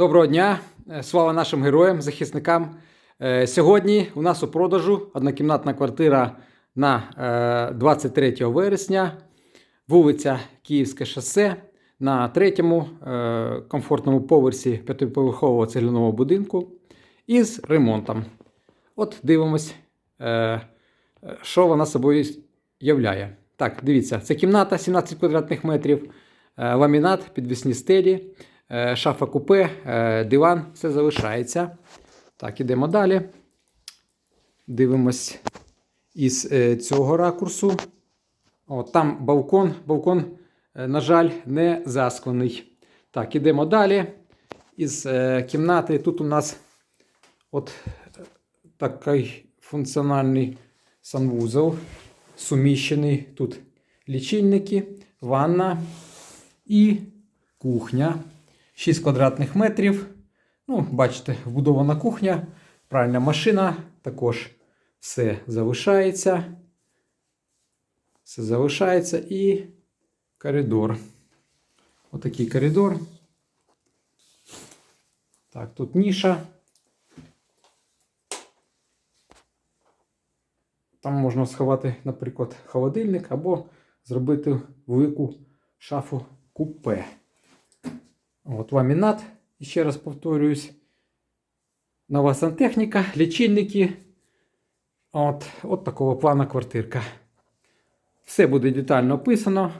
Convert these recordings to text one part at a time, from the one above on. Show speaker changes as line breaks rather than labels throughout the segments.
Доброго дня, Е, слава нашим героям, захисникам. Е, Сьогодні у нас у продажу однокімнатна квартира на е, 23 вересня, вулиця Київське шосе на третьому е, комфортному поверсі п'ятиповерхового цегляного будинку із ремонтом. От дивимось, е, е, що вона собою являє. Так, дивіться, це кімната 17 квадратних метрів, е, ламінат, підвісні стелі, е, шафа купе, е, диван, все залишається. Так, ідемо далі. Дивимось із е, цього ракурсу. О, там балкон. Балкон, е, на жаль, не засклений. Так, ідемо далі. Із е, кімнати тут у нас от е, такий функціональний санвузол, суміщений тут лічильники, ванна і кухня. 6 квадратних метрів. Ну, бачите, вбудована кухня, пральна машина, також все залишається. Все залишається і коридор. Отакий коридор. Так, тут ніша. Там можна сховати, наприклад, холодильник або зробити велику шафу купе. От ламінат, ще раз повторююсь. Нова сантехніка, лічильники. От, от такого плана квартирка. Все буде детально описано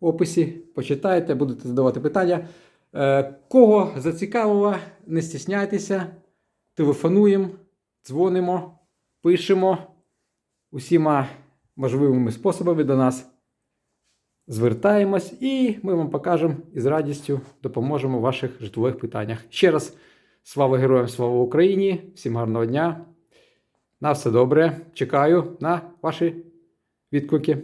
в описі. Почитайте, будете задавати питання. Е, кого зацікавило, не стісняйтеся. Телефонуємо, дзвонимо, пишемо усіма можливими способами до нас. Звертаємось і ми вам покажемо і з радістю допоможемо в ваших житлових питаннях. Ще раз, слава героям, слава Україні! Всім гарного дня! На все добре! Чекаю на ваші відклики.